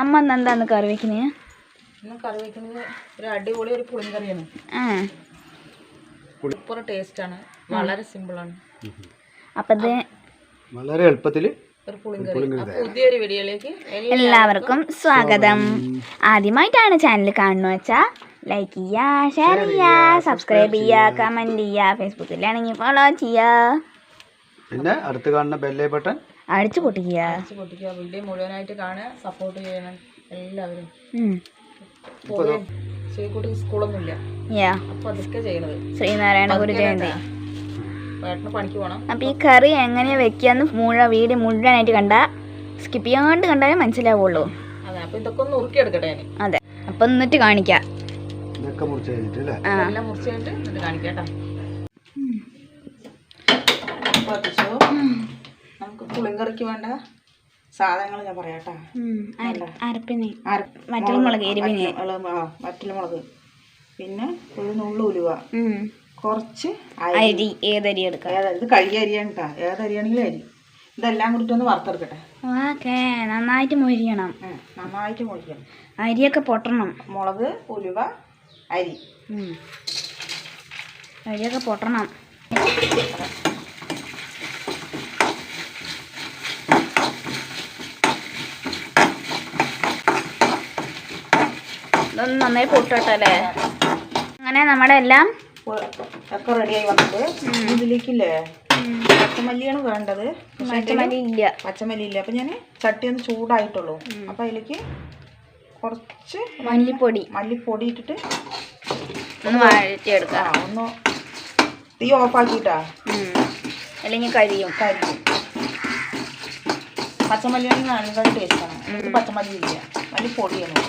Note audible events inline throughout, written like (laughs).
അമ്മ ഇന്ന് എന്താന്ന് കറി വെക്കുന്നത് ഇന്ന് കറി വയ്ക്കുന്നത് ഒരു അടിപൊളി ഒരു പുളിങ്കറിയാണ്. സൂപ്പർ ടേസ്റ്റാണ്. വളരെ സിമ്പിളാണ്. അപ്പം ഇത് വളരെ എളുപ്പത്തിൽ പുതിയൊരു വീഡിയോയിലേക്ക് എല്ലാവർക്കും സ്വാഗതം. ആദ്യമായിട്ടാണ് ചാനൽ കാണുന്ന വെച്ചാൽ ലൈക്ക് ചെയ്യാ ഷെയർ ചെയ്യാ സബ്സ്ക്രൈബ് ചെയ്യുക കമന്റ് ചെയ്യുക ഫേസ്ബുക്കിലാണെങ്കിൽ ഫോളോ ചെയ്യാ പിന്നെ അടുത്ത് കാണുന്ന ബെല്ലേ ബട്ടൺ അടിച്ചു പൊട്ടിക്കുക അടിച്ചു പൊട്ടിക്കുക. വീഡിയോ മുഴുവനായിട്ട് കാണുക സപ്പോർട്ട് ചെയ്യണം എല്ലാവരും. ശ്രീകുട്ടി സ്കൂളൊന്നുമില്ല. യാ. അപ്പൊ അതൊക്കെ ചെയ്യണത്. ശ്രീനാരായണ ഗുരു ജയന്തി. അപ്പൊ ഈ കറി എങ്ങനെയാ വെക്കാന്ന് മുഴുവൻ വീഡിയോ മുഴുവനായിട്ട് കണ്ട സ്കിപ്പ് ചെയ്യാണ്ട് കണ്ടാലേ മനസ്സിലാവുള്ളൂ. അതെ അപ്പൊ എന്നിട്ട് കാണിക്കാം. മുറിച്ച് കഴിഞ്ഞിട്ട് കാണിക്കാം പുളിങ്കറിക്ക് വേണ്ട സാധനങ്ങൾ ഞാൻ പറയാം കേട്ടോ. അരപ്പിന്. വറ്റൽമുളക് എരിവിന്. വറ്റൽ- മുളക് വറ്റൽമുളക് പിന്നെ ഒരു നുള്ളു ഉലുവ. കുറച്ച് അരി ഏതരി എടുക്കാം. ഇത് കഴുകിയ അരിയാണ് കേട്ടോ. ഏതരിയാണെങ്കിലും അരി. ഇതെല്ലാം കൂടി ഒന്ന് വറുത്തെടുക്കട്ടെ. ഓക്കെ നന്നായിട്ട് മൊരിയണം നന്നായിട്ട് മൊഴിക്കണം അരിയൊക്കെ പൊട്ടണം. മുളക് ഉലുവ അരി. അരിയൊക്കെ പൊട്ടണം. ഇതൊന്ന് നന്നായി പൊട്ടട്ടെ അല്ലേ അങ്ങനെ നമ്മുടെ എല്ലാം ഒക്കെ റെഡിയായി വന്നിട്ട്. ഇതിലേക്കില്ലേ? പച്ചമല്ലിയാണ് വേണ്ടത്. പച്ചമല്ലി ഇല്ല. പച്ചമല്ലി ഇല്ല അപ്പം ഞാൻ ചട്ടി ഒന്ന് ചൂടായിട്ടുള്ളൂ. അപ്പം അതിലേക്ക് കുറച്ച് മല്ലിപ്പൊടി. മല്ലിപ്പൊടി ഇട്ടിട്ട് ഒന്ന് വഴറ്റിയെടുക്കാം. ഒന്ന് തീ ഓഫാക്കിട്ടാ. അല്ലെങ്കിൽ കരിയും. കരിയും. പച്ചമല്ലിയാണ് നല്ല ടേസ്റ്റാണ് പച്ചമല്ലി ഇല്ല മല്ലിപ്പൊടിയാണ്.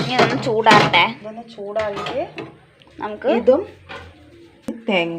ഇനി ഒന്ന് ചൂടാറട്ടെ ഇതൊന്ന് ചൂടാക്കിയിട്ട് നമുക്ക് ഇതും തേങ്ങ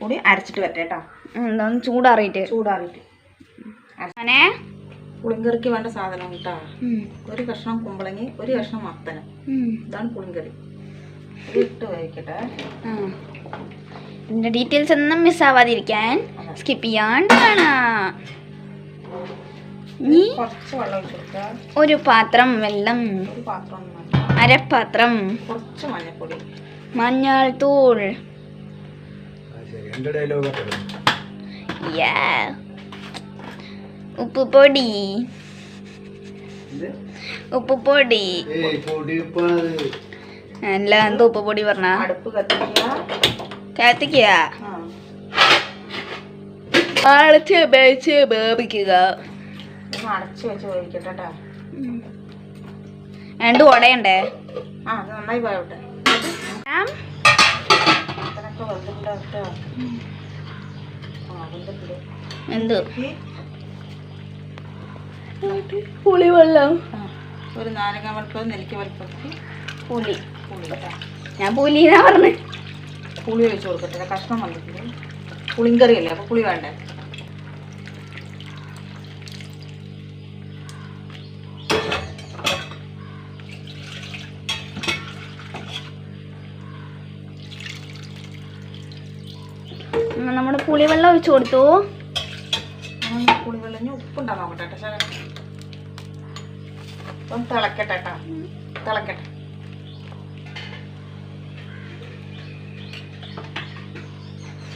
കൂടി അരച്ചിട്ട് വരട്ടെ കേട്ടോ. ഇതൊന്ന് ചൂടാറിയിട്ട്. ചൂടാറിയിട്ട്. അങ്ങനെ പുളിങ്കറിക്ക് വേണ്ട സാധനം കേട്ടോ. ഒരു കഷ്ണം കുമ്പളങ്ങി ഒരു കഷ്ണം മത്തനം ഇതാണ് പുളിങ്കറി. ഇത് ഇട്ട് വേവിക്കട്ടെ. ആ. ഇതിന്റെ ഡീറ്റെയിൽസ് ഒന്നും മിസ്സാവാതിരിക്കാൻ സ്കിപ്പ് ചെയ്യാണ്ട് കാണാം ഇനി ഒരു പാത്രം വെള്ളം അരപ്പാത്രം മഞ്ഞൾ തൂൾ. ശരി. പൊടി ഡയലോഗ് യാ ഉപ്പുപൊടി ഇത്? ഉപ്പുപൊടി ഏയ് പൊടിയപ്പാണത് അല്ല എന്താ ഉപ്പുപൊടി പറഞ്ഞ? അടുപ്പ് കത്തിക്കുക. കത്തിക്കുക ആ. അടച്ച് വെച്ച് അടച്ച് വെച്ച് വേവിക്കട്ടെ കേട്ടോ രണ്ട് ഉടയണ്ടേ? ആ നന്നായി പോയോട്ടെ എന്ത്? പുളിവെള്ളം ഒരു നാരങ്ങ വലുപ്പം നെല്ലിക്ക ഞാൻ പുലിന്നാ പറഞ്ഞു. പുളി ഒഴിച്ച് കൊടുക്കട്ടെ. കഷ്ണം വന്നിട്ടുണ്ട്. പുളിങ്കറി അല്ലേ അപ്പോൾ പുളി വേണ്ടേ? നമ്മുടെ പുളിവെള്ളം ഒഴിച്ചു കൊടുത്തു? പുളിവെള്ളം ഉപ്പുണ്ടാ നോക്കട്ടെ തിളക്കട്ടെ കേട്ടോ. തിളക്കട്ടെ.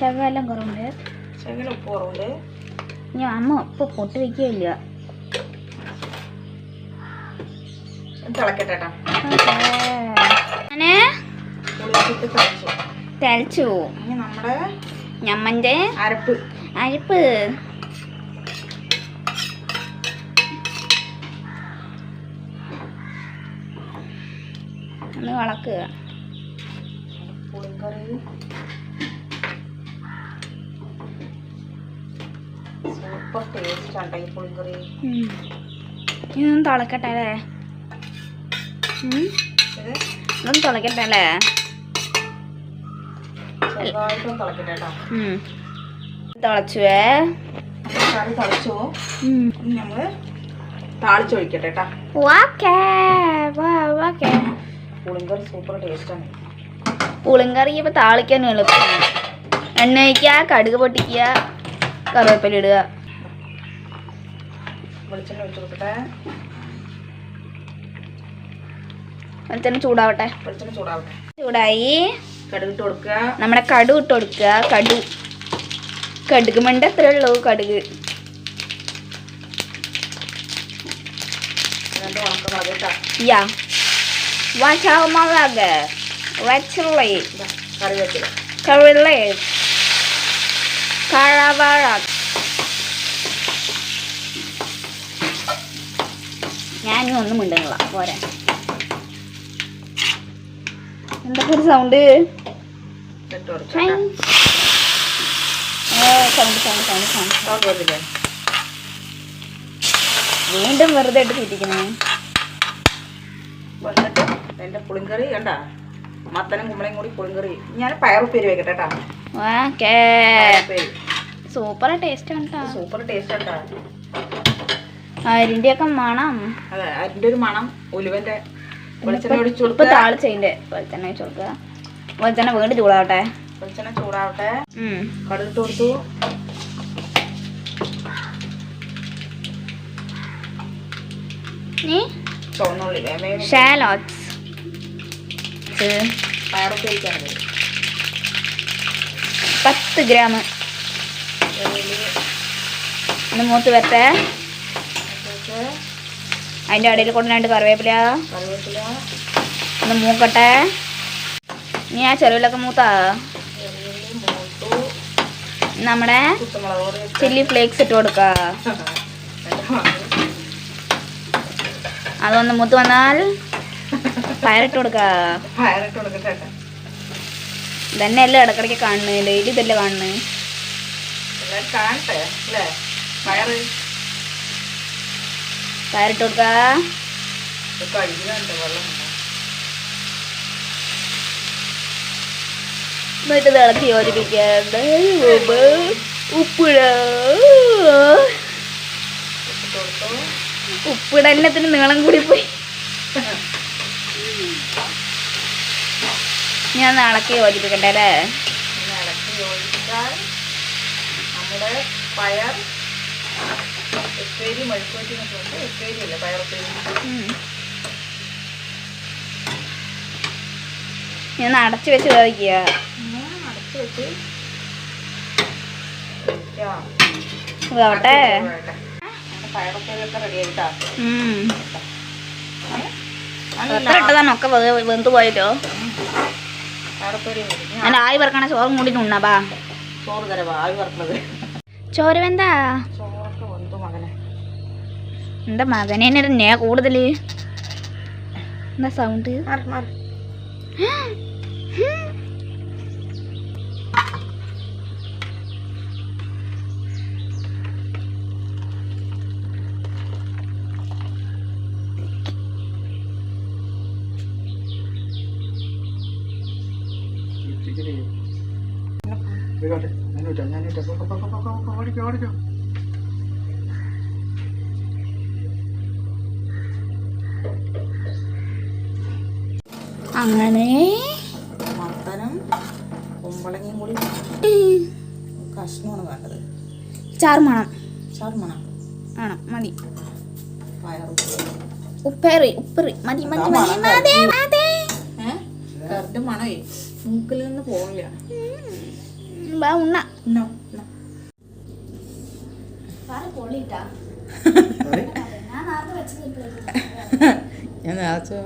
ശകലം കുറവുണ്ട്. ശകലം ഉപ്പ് കുറവുണ്ട് ഇനി അമ്മ ഇപ്പൊ പൊട്ടി വെക്കുകയില്ല. തിളക്കട്ടെ തിളച്ചു. നമ്മുടെ ഞമ്മന്റെ അരപ്പ്. അരപ്പ്. ഒന്ന് വളക്കുക പുളിങ്കറി സൂപ്പർ ടേസ്റ്റ് ആണ് ഈ പുളിങ്കറി. ഇതൊന്ന് തിളക്കട്ടെ അല്ലേ ഇതൊന്നും ഇത് തിളക്കട്ടെ അല്ലേ. തിളച്ചുവേ? കറി തിളച്ചു. ഉം. നമ്മൾ താളിച്ചൊഴിക്കട്ടെ പുളിങ്കറി സൂപ്പർ ടേസ്റ്റാണ് പുളിങ്കറി ഇപ്പം താളിക്കാൻ എളുപ്പമാണ് എണ്ണ ഒഴിക്കുക കടുക് പൊട്ടിക്കുക കറിവേപ്പില ഇടുക. വെളിച്ചെണ്ണ ഒഴിച്ചു കൊടുക്കട്ടെ. വെളിച്ചെണ്ണ ചൂടാവട്ടെ. വെളിച്ചെണ്ണ ചൂടാവട്ടെ. ചൂടായി. കടുകിട്ട് കൊടുക്കുക. നമ്മുടെ കടു ഇട്ട് കൊടുക്കുക. കടു. കടുക് മണ്ട എത്ര ഉള്ളൂ കടുക്. യാ. വച്ചമുളക് വെച്ചുള്ളി കറിവേപ്പില. കറിവേപ്പില. കറവറ ഞാനും ഒന്നും മിണ്ടുന്നില്ല. പോരാ. എന്തൊക്കെ ഒരു sound sound sound sound sound വീണ്ടും വെറുതെ ഇട്ട് തീറ്റിക്കണേ വന്നിട്ട് എന്റെ പുളിങ്കറി കണ്ട? മത്തനും കുമ്പളയും കൂടി പുളിങ്കറി. ഞാൻ പയറുപ്പേരി വെക്കട്ടെ കേട്ടാ. സൂപ്പർ ടേസ്റ്റ് ആണ് സൂപ്പർ ടേസ്റ്റ് കേട്ടാ അരിന്റെ ഒക്കെ മണം. അതെ അതിന്റെ ഒരു മണം ഉലുവന്റെ വെളിച്ചെണ്ണ ഒഴിച്ചു ഇപ്പൊ കൊടുക്കുക. താളിച്ചതിന്റെ വെളിച്ചെണ്ണ ഒഴിച്ച് കൊടുക്കുക. വെളിച്ചെണ്ണ വീണ്ടും ചൂടാവട്ടെ. വെളിച്ചെണ്ണ ചൂടാവട്ടെ. കടുകിട്ട് കൊടുത്തു. പയറുപ്പേരിക്കാണ് പത്ത് ഗ്രാം. ഒന്ന് മൂത്ത് വരട്ടെ. അതിന്റെ ഇടയിൽ കൊണ്ട് കറിവേപ്പില. ഒന്ന് മൂക്കട്ടെ. ഇനി ആ ചെറുവിലൊക്കെ മൂത്താ. നമ്മുടെ ചില്ലി ഫ്ലേക്സ് ഇട്ട് കൊടുക്ക. അതൊന്ന് മൂത്ത് വന്നാൽ പയറിട്ട് കൊടുക്ക. ഇതന്നെ എല്ലാം ഇടക്കിടയ്ക്ക് കാണുന്നത്. ഡെയിലി ഇതല്ലേ കാണുന്നത്. കാണട്ടെ അല്ലേ? പയറ്. പയറിട്ട് കൊടുക്ക? എന്നിട്ട് ഇത് ഇളക്കി യോജിപ്പിക്കാണ്ട്. ഉപ്പ് ഉപ്പിട. ഇട്ടിട്ട് ഉപ്പിടന്നത്തിന് നീളം കൂടി പോയി ഞാൻ നാളൊക്കെ യോജിപ്പിക്കണ്ടേ അല്ലേ? നമ്മുടെ പയർ ഉപ്പേരി മെഴുക്കുവറ്റി എന്നൊക്കെ ഉണ്ട് ഉപ്പേരി അല്ലേ? പയറുപ്പേരി ഞാൻ അടച്ചു വെച്ച് വേവിക്കുക. അടച്ച് വെച്ച് വേവട്ടെ. എത്ര ഇട്ടതാണ് ഒക്കെ വെന്ത് ഞാൻ ആയി പറക്കണ ചോറും കൂടി ഉണ്ണാ ചോറ് തരവാ വെന്താ? എന്റെ മകനെ തന്നെയാ കൂടുതൽ? എന്താ സൗണ്ട് പോ, ഓടിക്കോ ഓടിക്കോ. അങ്ങനെ. മത്തനും കുമ്പളങ്ങയും കൂടി കഷ്ണമാണ് വേണ്ടത്. ചാറ് മണം. ചർമ്മണം ആണോ മതി. ഉപ്പേറി ഉപ്പേറി. മതി മതി മതി. മണം. മതി മതി. കറണ്ട് മണമേ. മൂക്കിൽ നിന്ന് പോകില്ല ഉണ്ണ. ഉണ്ണ. അതെ (laughs) ഞാൻ നേരത്തെ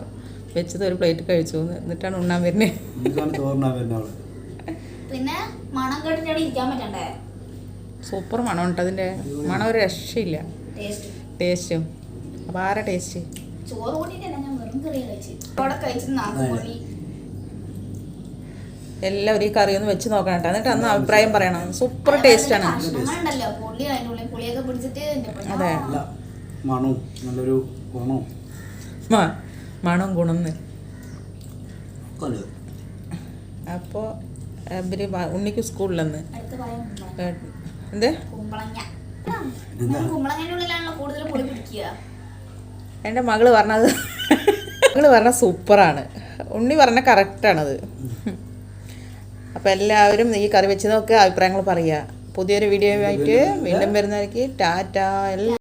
വെച്ചത് ഒരു പ്ലേറ്റ് കഴിച്ചു എന്നിട്ടാണ് ഉണ്ണാൻ വരുന്നത് ഇതാണ് തോർന്നാ വരുന്ന പിന്നെ മണം കേട്ടിട്ട് അവിടെ ഇരിക്കാൻ പറ്റണ്ടേ? സൂപ്പർ മണം ഉണ്ട് അതിന്റെ. മണം ഒരു രക്ഷയില്ല. ടേസ്റ്റ് ടേസ്റ്റും അപ്പോൾ ആരാ ടേസ്റ്റ് ചോറ് ഞാൻ വെറും കറി കഴിച്ചു. എല്ലാവരും ഈ കറി ഒന്ന് വെച്ച് നോക്കണം കേട്ടോ എന്നിട്ട് അന്ന് അഭിപ്രായം പറയണം. സൂപ്പർ ടേസ്റ്റ് ആണ്. അതെ. മണവും നല്ലൊരു ഗുണവും. മണം ഗുണമെന്ന്. അപ്പോൾ ഇവർ ഉണ്ണിക്ക് സ്കൂളിലെന്ന്. എന്റെ. എന്ത്? എന്റെ മകൾ പറഞ്ഞത് (laughs) മകൾ പറഞ്ഞ സൂപ്പറാണ്. ഉണ്ണി പറഞ്ഞ കറക്റ്റാണത്. അപ്പോൾ എല്ലാവരും ഈ കറി വെച്ചതൊക്കെ അഭിപ്രായങ്ങൾ പറയുക പുതിയൊരു വീഡിയോ ആയിട്ട് വീണ്ടും വരുന്നതായിരിക്കും. ടാറ്റ എല്ലാ